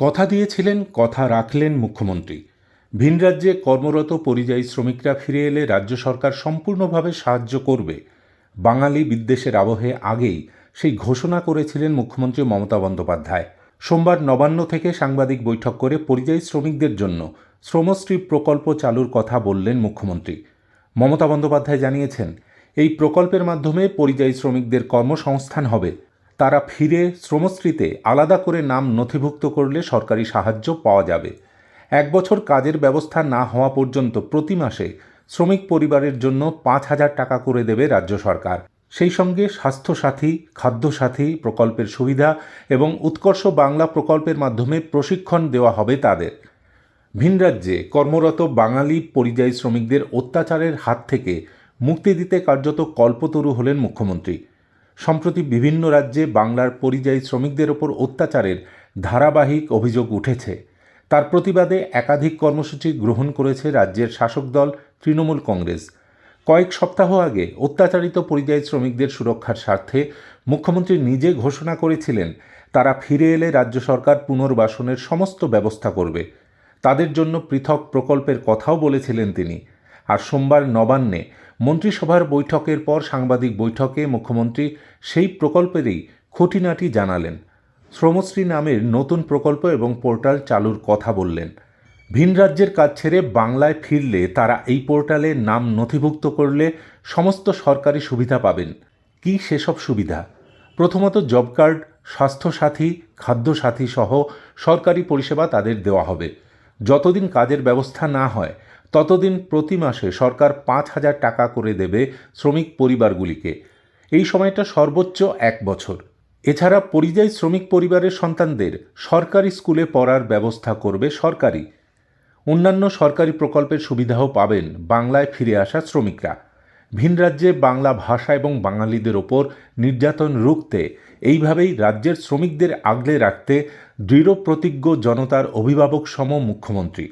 কথা দিয়েছিলেন, কথা রাখলেন মুখ্যমন্ত্রী। ভিন রাজ্যে কর্মরত পরিযায়ী শ্রমিকরা ফিরে এলে রাজ্য সরকার সম্পূর্ণভাবে সাহায্য করবে। বাঙালি বিদ্বেষের আবহে আগেই সেই ঘোষণা করেছিলেন মুখ্যমন্ত্রী মমতা বন্দ্যোপাধ্যায়। সোমবার নবান্ন থেকে সাংবাদিক বৈঠক করে পরিযায়ী শ্রমিকদের জন্য শ্রমশ্রী প্রকল্প চালুর কথা বললেন মুখ্যমন্ত্রী। মমতা বন্দ্যোপাধ্যায় জানিয়েছেন, এই প্রকল্পের মাধ্যমে পরিযায়ী শ্রমিকদের কর্মসংস্থান হবে। তারা ফিরে শ্রমশ্রীতে আলাদা করে নাম নথিভুক্ত করলে সরকারি সাহায্য পাওয়া যাবে। এক বছর কাজের ব্যবস্থা না হওয়া পর্যন্ত প্রতি মাসে শ্রমিক পরিবারের জন্য পাঁচ হাজার টাকা করে দেবে রাজ্য সরকার। সেই সঙ্গে স্বাস্থ্যসাথী, খাদ্যসাথী প্রকল্পের সুবিধা এবং উৎকর্ষ বাংলা প্রকল্পের মাধ্যমে প্রশিক্ষণ দেওয়া হবে তাদের। ভিন রাজ্যে কর্মরত বাঙালি পরিযায়ী শ্রমিকদের অত্যাচারের হাত থেকে মুক্তি দিতে কার্যত কল্পতরু হলেন মুখ্যমন্ত্রী। সম্প্রতি বিভিন্ন রাজ্যে বাংলার পরিযায়ী শ্রমিকদের ওপর অত্যাচারের ধারাবাহিক অভিযোগ উঠেছে। তার প্রতিবাদে একাধিক কর্মসূচি গ্রহণ করেছে রাজ্যের শাসক দল তৃণমূল কংগ্রেস। কয়েক সপ্তাহ আগে অত্যাচারিত পরিযায়ী শ্রমিকদের সুরক্ষার স্বার্থে মুখ্যমন্ত্রী নিজে ঘোষণা করেছিলেন, তারা ফিরে এলে রাজ্য সরকার পুনর্বাসনের সমস্ত ব্যবস্থা করবে। তাদের জন্য পৃথক প্রকল্পের কথাও বলেছিলেন তিনি। আর সোমবার নবান্নে মন্ত্রিসভার বৈঠকের পর সাংবাদিক বৈঠকে মুখ্যমন্ত্রী সেই প্রকল্পেরই খুঁটিনাটি জানালেন। শ্রমশ্রী নামের নতুন প্রকল্প এবং পোর্টাল চালুর কথা বললেন। ভিন রাজ্যের কাজ ছেড়ে বাংলায় ফিরলে তারা এই পোর্টালে নাম নথিভুক্ত করলে সমস্ত সরকারি সুবিধা পাবেন। কি সেসব সুবিধা? প্রথমত জব কার্ড, স্বাস্থ্যসাথী খাদ্যসাথী সহ সরকারি পরিষেবা তাদের দেওয়া হবে। যতদিন কাজের ব্যবস্থা না হয় ততদিন প্রতি মাসে সরকার পাঁচ হাজার টাকা করে দেবে শ্রমিক পরিবারগুলিকে। এই সময়টা সর্বোচ্চ এক বছর। এছাড়া পরিযায়ী শ্রমিক পরিবারের সন্তানদের সরকারি স্কুলে পড়ার ব্যবস্থা করবে সরকারি অন্যান্য সরকারি প্রকল্পের সুবিধাও পাবেন বাংলায় ফিরে আসা শ্রমিকরা। ভিন রাজ্যে বাংলা ভাষা এবং বাঙালিদের ওপর নির্যাতন রুখতে, এইভাবেই রাজ্যের শ্রমিকদের আগলে রাখতে দৃঢ় প্রতিজ্ঞ জনতার অভিভাবক সম মুখ্যমন্ত্রী।